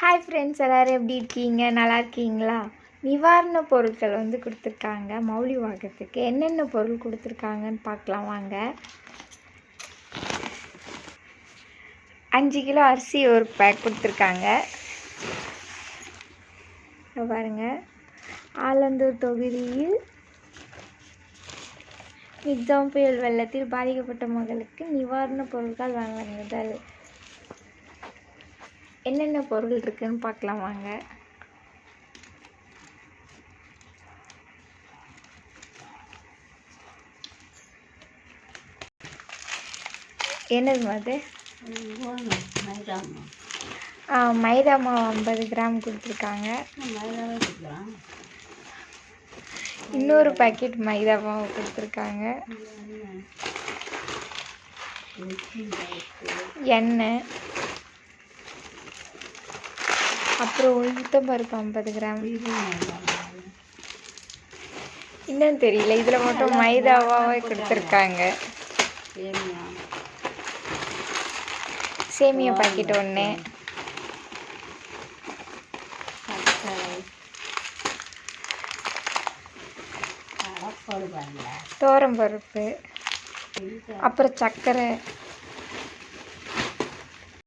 Hi friends எல்லோரும் எப்படி இருக்கீங்க? நல்லா இருக்கீங்களா? நிவாரண பொருட்கள் வந்து கொடுத்துருக்காங்க. மௌலி வாகத்துக்கு என்னென்ன பொருள் கொடுத்துருக்காங்கன்னு பார்க்கலாம் வாங்க. அஞ்சு கிலோ அரிசி ஒரு பேக் கொடுத்துருக்காங்க. பாருங்கள் ஆலந்தூர் தொகுதியில் மிக்ஜாம் புயல் வெள்ளத்தில் பாதிக்கப்பட்ட மக்களுக்கு நிவாரண பொருட்கள் வழங்குதல். என்னென்ன பொருள் இருக்குன்னு பார்க்கலாம் வாங்க. என்னது அது மைதா? ஆ, மைதா மாவு ஐம்பது கிராம் கொடுத்துருக்காங்க. இன்னொரு பாக்கெட் மைதா மாவு கொடுத்துருக்காங்க. எண்ணெய். அப்புறம் உளுத்தம் பருப்பு ஐம்பது கிராம். இன்னும் தெரியல. இதில் மட்டும் மைதாவாவே கொடுத்துருக்காங்க. சேமியா பாக்கெட் ஒன்று தோரம் பருப்பு. அப்புறம் சர்க்கரை